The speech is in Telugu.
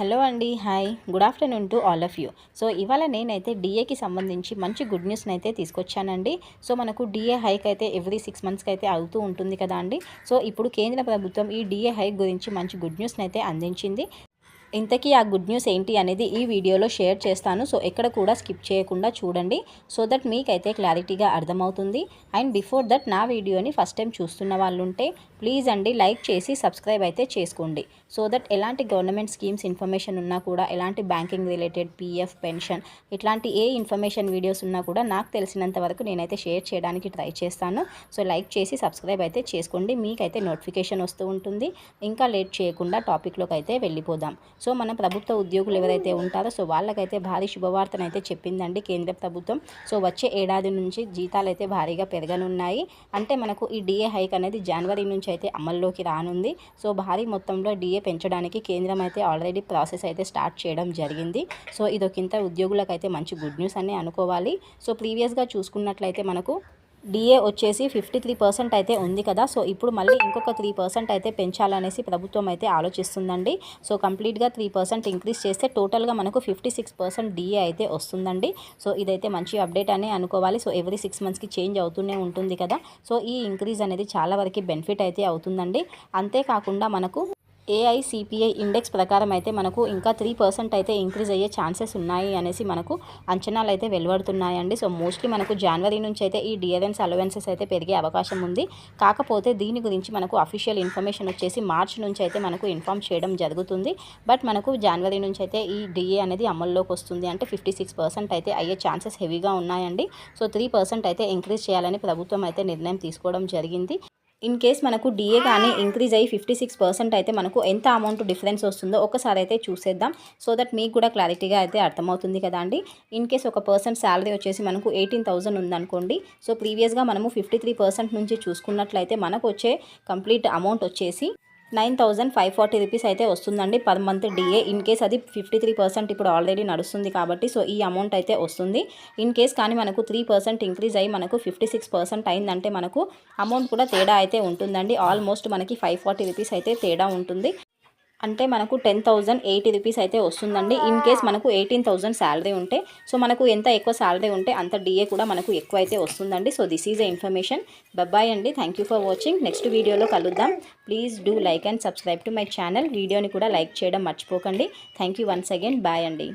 హలో అండి hi. Good afternoon to all of you. So ఇవాళ నేనైతే డిఏకి సంబంధించి మంచి గుడ్ న్యూస్ని అయితే తీసుకొచ్చానండి. సో మనకు డిఏ హైక్ అయితే ఎవ్రీ సిక్స్ మంత్స్కి అయితే అవుతూ ఉంటుంది కదా అండి. సో ఇప్పుడు కేంద్ర ప్రభుత్వం ఈ డిఏ హైక్ గురించి మంచి గుడ్ న్యూస్ని అయితే అందించింది. ఇంతకీ ఆ గుడ్ న్యూస్ ఏంటి అనేది ఈ వీడియోలో షేర్ చేస్తాను. సో ఎక్కడ కూడా స్కిప్ చేయకుండా చూడండి. సో దట్ మీకైతే క్లారిటీగా అర్థమవుతుంది. అండ్ బిఫోర్ దట్ నా వీడియోని ఫస్ట్ టైం చూస్తున్న వాళ్ళు ఉంటే ప్లీజ్ అండి లైక్ చేసి సబ్స్క్రైబ్ అయితే చేసుకోండి. సో దట్ ఎలాంటి గవర్నమెంట్ స్కీమ్స్ ఇన్ఫర్మేషన్ ఉన్నా కూడా ఎలాంటి బ్యాంకింగ్ రిలేటెడ్ పీఎఫ్ పెన్షన్ ఇట్లాంటి ఏ ఇన్ఫర్మేషన్ వీడియోస్ ఉన్నా కూడా నాకు తెలిసినంత వరకు నేనైతే షేర్ చేయడానికి ట్రై చేస్తాను. సో లైక్ చేసి సబ్స్క్రైబ్ అయితే చేసుకోండి. మీకైతే నోటిఫికేషన్ వస్తూ ఉంటుంది. ఇంకా లేట్ చేయకుండా టాపిక్లోకి అయితే వెళ్ళిపోదాం. సో మన ప్రభుత్వ ఉద్యోగులు ఎవరైతే ఉంటారో సో వాళ్ళకైతే భారీ శుభవార్తను అయితే చెప్పిందండి కేంద్ర ప్రభుత్వం. సో వచ్చే ఏడాది నుంచి జీతాలు అయితే భారీగా పెరగనున్నాయి. అంటే మనకు ఈ డిఏ హైక్ అనేది జనవరి నుంచి అయితే అమల్లోకి రానుంది. సో భారీ మొత్తంలో డిఏ పెంచడానికి కేంద్రం అయితే ఆల్రెడీ ప్రాసెస్ అయితే స్టార్ట్ చేయడం జరిగింది. సో ఇదొకింత ఉద్యోగులకు అయితే మంచి గుడ్ న్యూస్ అని అనుకోవాలి. సో ప్రీవియస్గా చూసుకున్నట్లయితే మనకు డిఏ వచ్చేసి ఫిఫ్టీ త్రీ పర్సెంట్ అయితే ఉంది కదా. సో ఇప్పుడు మళ్ళీ ఇంకొక త్రీ పర్సెంట్ అయితే పెంచాలనేసి ప్రభుత్వం అయితే ఆలోచిస్తుందండి. సో కంప్లీట్గా త్రీ పర్సెంట్ ఇంక్రీజ్ చేస్తే టోటల్గా మనకు ఫిఫ్టీ సిక్స్ పర్సెంట్ డిఏ అయితే వస్తుందండి. సో ఇదైతే మంచి అప్డేట్ అని అనుకోవాలి. సో ఎవ్రీ సిక్స్ మంత్స్కి చేంజ్ అవుతూనే ఉంటుంది కదా. సో ఈ ఇంక్రీజ్ అనేది చాలా వరకు బెనిఫిట్ అయితే అవుతుందండి. అంతేకాకుండా మనకు ఏఐసిపిఐ ఇండెక్స్ ప్రకారం అయితే మనకు ఇంకా త్రీ పర్సెంట్ అయితే ఇంక్రీజ్ అయ్యే ఛాన్సెస్ ఉన్నాయి అనేసి మనకు అంచనాలు అయితే వెలువడుతున్నాయండి. సో మోస్ట్లీ మనకు జనవరి నుంచి అయితే ఈ డియరెన్స్ అలవెన్సెస్ అయితే పెరిగే అవకాశం ఉంది. కాకపోతే దీని గురించి మనకు అఫీషియల్ ఇన్ఫర్మేషన్ వచ్చేసి మార్చ్ నుంచి అయితే మనకు ఇన్ఫామ్ చేయడం జరుగుతుంది. బట్ మనకు జనవరి నుంచి అయితే ఈ డిఏ అనేది అమల్లోకి వస్తుంది. అంటే ఫిఫ్టీ సిక్స్ పర్సెంట్ అయితే అయ్యే ఛాన్సెస్ హెవీగా ఉన్నాయండి. సో త్రీ పర్సెంట్ అయితే ఇంక్రీజ్ చేయాలని ప్రభుత్వం అయితే నిర్ణయం తీసుకోవడం జరిగింది. ఇన్ కేస్ మనకు డిఏ కానీ ఇంక్రీజ్ అయ్యి ఫిఫ్టీ సిక్స్ పర్సెంట్ అయితే మనకు ఎంత అమౌంట్ డిఫరెన్స్ వస్తుందో ఒకసారి అయితే చూసేద్దాం. సో దట్ మీకు కూడా క్లారిటీగా అయితే అర్థమవుతుంది కదా అండి. ఇన్ కేస్ ఒక పర్సెంట్ శాలరీ వచ్చేసి మనకు ఎయిటీన్ థౌసండ్ ఉందనుకోండి. సో ప్రీవియస్గా మనము ఫిఫ్టీ త్రీ పర్సెంట్ నుంచి చూసుకున్నట్లయితే మనకు వచ్చే కంప్లీట్ అమౌంట్ వచ్చేసి nine thousand five forty rupees అయితే వస్తుందండి per month DA. In case అది ఫిఫ్టీ త్రీ పర్సెంట్ ఇప్పుడు ఆల్రెడీ నడుస్తుంది కాబట్టి సో ఈ అమౌంట్ అయితే వస్తుంది. ఇన్ కేస్ కానీ మనకు త్రీ పర్సెంట్ ఇంక్రీజ్ అయ్యి మనకు ఫిఫ్టీ సిక్స్ పర్సెంట్ అయిందంటే మనకు అమౌంట్ కూడా తేడా అయితే ఉంటుందండి. ఆల్మోస్ట్ మనకి ఫైవ్ ఫార్టీ రూపీస్ అయితే తేడా ఉంటుంది. అంటే మనకు టెన్ థౌజండ్ ఎయిటీ రూపీస్ అయితే వస్తుందండి. ఇన్ కేస్ మనకు ఎయిటీన్ థౌజండ్ శాలరీ ఉంటే సో మనకు ఎంత ఎక్కువ శాలరీ ఉంటే అంత డిఏ కూడా మనకు ఎక్కువ అయితే వస్తుందండి. So this is a information బబ్బాయ్ అండి. Thank you for watching next వీడియోలో కలుద్దాం. Please do like and subscribe to my channel వీడియోని కూడా లైక్ చేయడం మర్చిపోకండి. Thank you once again bye అండి.